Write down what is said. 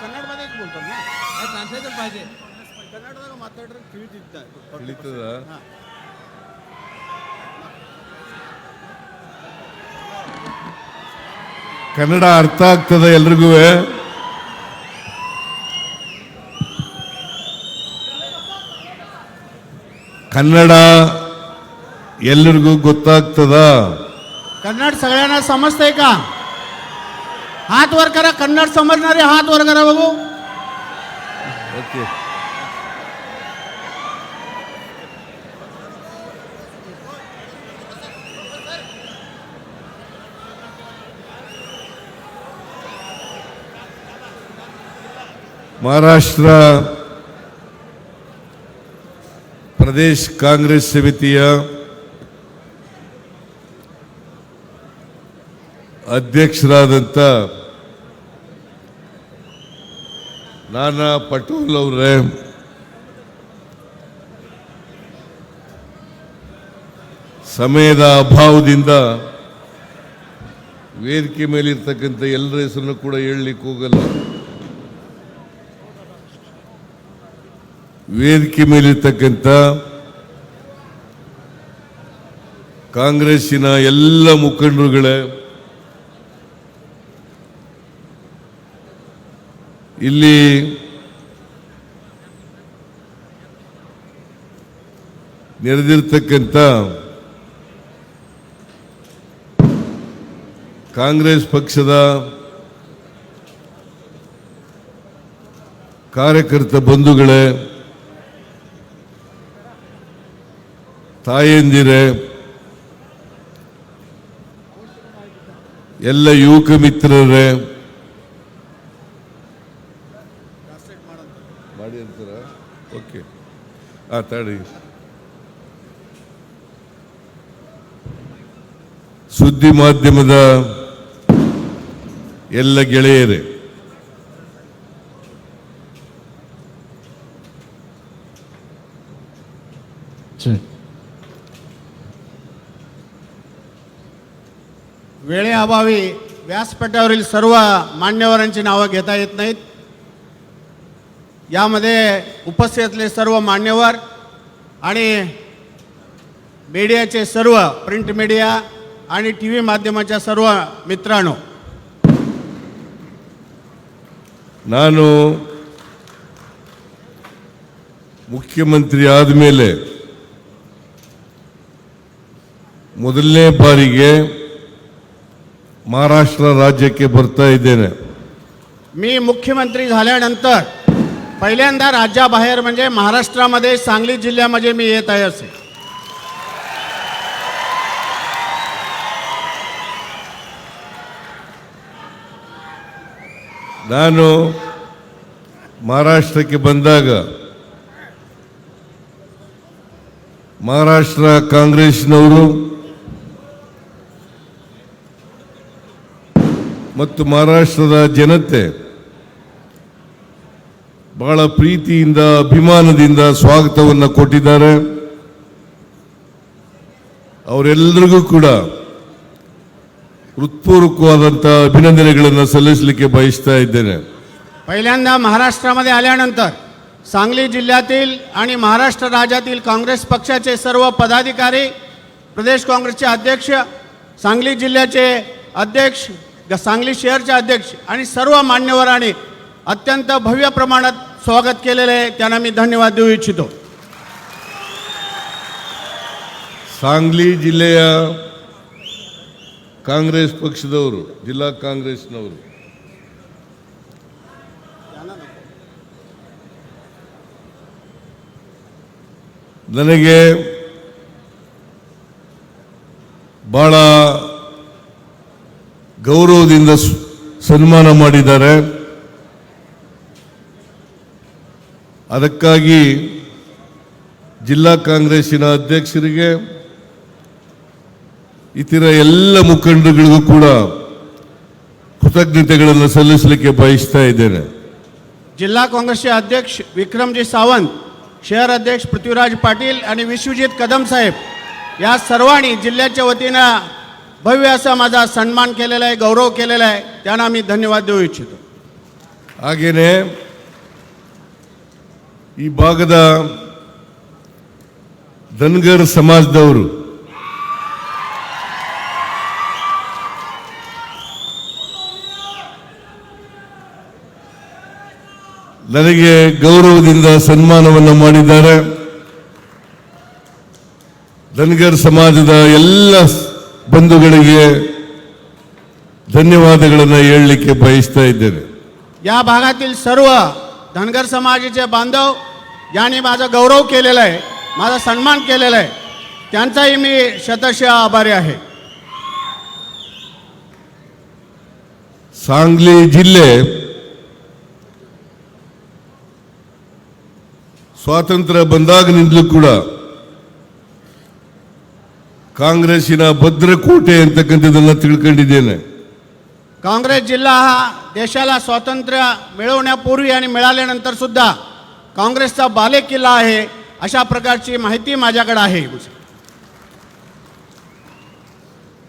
ಕನ್ನಡ ಬೋಲ್ತಾರೆ ನಾ ಟ್ರಾನ್ಸ್ಲೇಟರ್ ಪಾಹಿಜೆ ಕನ್ನಡದಾಗ ಮಾತಾಡಿದ್ರೆ ತಿಳಿದಿದ್ದ ತಿಳಿತದ? ಕನ್ನಡ ಅರ್ಥ ಆಗ್ತದ ಎಲ್ರಿಗೂ. ಕನ್ನಡ ಎಲ್ಲರಿಗೂ ಗೊತ್ತಾಗ್ತದ? ಕನ್ನಡ ಸಗಳ್ಯಾನ ಸಮಸ್ತ हात वर करा कन्नड समजणारे हात वर करा बघू ಓಕೆ ಮಹಾರಾಷ್ಟ್ರ ಪ್ರದೇಶ್ ಕಾಂಗ್ರೆಸ್ ಸಮಿತಿಯ ಅಧ್ಯಕ್ಷರಾದಂಥ ನಾನಾ ಪಟೋಲ್ ಅವರೇ, ಸಮಯದ ಅಭಾವದಿಂದ ವೇದಿಕೆ ಮೇಲಿರ್ತಕ್ಕಂಥ ಎಲ್ಲರ ಹೆಸರನ್ನು ಕೂಡ ಹೇಳಲಿಕ್ಕೆ ಹೋಗಲ್ಲ. ವೇದಿಕೆ ಮೇಲಿರ್ತಕ್ಕಂಥ ಕಾಂಗ್ರೆಸ್ಸಿನ ಎಲ್ಲ ಮುಖಂಡರುಗಳೇ ಇಲ್ಲಿ ನೆರೆದಿರ್ತಕ್ಕಂಥ ಕಾಂಗ್ರೆಸ್ ಪಕ್ಷದ ಕಾರ್ಯಕರ್ತ ಬಂಧುಗಳೇ ತಾಯಂದಿರೇ ಎಲ್ಲ ಯುವಕ ಮಿತ್ರರೇ ಓಕೆ ಆ ತಡಿ ಸುದ್ದಿ ಮಾಧ್ಯಮದ ಎಲ್ಲ ಗೆಳೆಯರೇ वेळेअभावी व्यासपीठावरील सर्व मान्यवरांची नावं घेता येत नाहीत यामध्ये उपस्थित असलेले सर्व मान्यवर आणि मीडियाचे सर्व प्रिंट मीडिया आणि टी व्ही माध्यमाच्या सर्व मित्रांनो ನಾನು ಮುಖ್ಯಮಂತ್ರಿ ಆದಮೇಲೆ ಮೊದಲನೇ ಬಾರಿಗೆ ಮಹಾರಾಷ್ಟ್ರ ರಾಜ್ಯಕ್ಕೆ ಬರ್ತಾ ಇದ್ದೇನೆ मी मुख्यमंत्री झाल्यानंतर पहिल्यांदा राज्याबाहेर म्हणजे महाराष्ट्रामध्ये सांगली जिल्ह्यामध्ये मी येत आहे असे ನಾನು ಮಹಾರಾಷ್ಟ್ರಕ್ಕೆ ಬಂದಾಗ ಮಹಾರಾಷ್ಟ್ರ ಕಾಂಗ್ರೆಸ್ನವರು ಮತ್ತು ಮಹಾರಾಷ್ಟ್ರದ ಜನತೆ ಬಹಳ ಪ್ರೀತಿಯಿಂದ ಅಭಿಮಾನದಿಂದ ಸ್ವಾಗತವನ್ನು ಕೊಟ್ಟಿದ್ದಾರೆ ಅವರೆಲ್ಲರಿಗೂ ಕೂಡ ಹೃತ್ಪೂರ್ವಕವಾದಂಥ ಅಭಿನಂದನೆಗಳನ್ನು ಸಲ್ಲಿಸಲಿಕ್ಕೆ ಬಯಸ್ತಾ ಇದ್ದೇನೆ पहिल्यांदा महाराष्ट्रामध्ये आल्यानंतर सांगली जिल्ह्यातील आणि महाराष्ट्र राज्यातील काँग्रेस पक्षाचे सर्व पदाधिकारी प्रदेश काँग्रेसचे अध्यक्ष सांगली जिल्ह्याचे अध्यक्ष ग- सांगली शहरचे अध्यक्ष आणि सर्व मान्यवरांनी अत्यंत भव्य प्रमाणात स्वागत केलेले आहे त्यांना मी धन्यवाद देऊ इच्छितो ಸಾಂಗ್ಲಿ ಜಿಲ್ಲೆಯ ಕಾಂಗ್ರೆಸ್ ಪಕ್ಷದವರು ಜಿಲ್ಲಾ ಕಾಂಗ್ರೆಸ್ನವರು ನನಗೆ ಬಹಳ ಗೌರವದಿಂದ ಸ್- ಸನ್ಮಾನ ಮಾಡಿದ್ದಾರೆ ಅದಕ್ಕಾಗಿ ಜಿಲ್ಲಾ ಕಾಂಗ್ರೆಸ್ಸಿನ ಅಧ್ಯಕ್ಷರಿಗೆ ಇತರ ಎಲ್ಲ ಮುಖಂಡರುಗಳಿಗೂ ಕೂಡ ಕೃತಜ್ಞತೆಗಳನ್ನು ಸಲ್ಲಿಸಲಿಕ್ಕೆ ಬಯಸ್ತಾ ಇದ್ದೇನೆ जिल्हा काँग्रेसचे अध्यक्ष विक्रमजी सावंत शहर अध्यक्ष पृथ्वीराज पाटील आणि विश्वजित कदम साहेब या सर्वांनी जिल्ह्याच्या वतीनं भव्य असा माझा सन्मान केलेला आहे गौरव केलेला आहे त्यांना मी धन्यवाद देऊ इच्छितो ಹಾಗೇನೆ ಈ ಭಾಗದ ಧನ್ಗರ್ ಸಮಾಜದವರು ನನಗೆ ಗೌರವದಿಂದ ಸನ್ಮಾನವನ್ನು ಮಾಡಿದ್ದಾರೆ ಧನ್ಗರ್ ಸಮಾಜದ ಎಲ್ಲ ಬಂಧುಗಳಿಗೆ ಧನ್ಯವಾದಗಳನ್ನು ಹೇಳಲಿಕ್ಕೆ ಬಯಸ್ತಾ ಇದ್ದೇನೆ या भागातील सर्व धनगर समाजाचे बांधव यांनी माझा गौरव केलेला आहे माझा सन्मान केलेला आहे त्यांचाही मी शतशः आभारी आहे ಸಾಂಗ್ಲಿ ಜಿಲ್ಲೆ ಸ್ವಾತಂತ್ರ್ಯ ಬಂದಾಗಿನಿಂದಲೂ ಕೂಡ ಕಾಂಗ್ರೆಸ್ಸಿನ ಭದ್ರಕೋಟೆ ಅಂತಕ್ಕಂಥದ್ದನ್ನು ತಿಳ್ಕೊಂಡಿದ್ದೇನೆ काँग्रेस जिल्हा हा देशाला स्वातंत्र्य मिळवण्यापूर्वी आणि मिळाल्यानंतर सुद्धा काँग्रेसचा बालेकिल्ला आहे अशा प्रकारची माहिती माझ्याकडे आहे.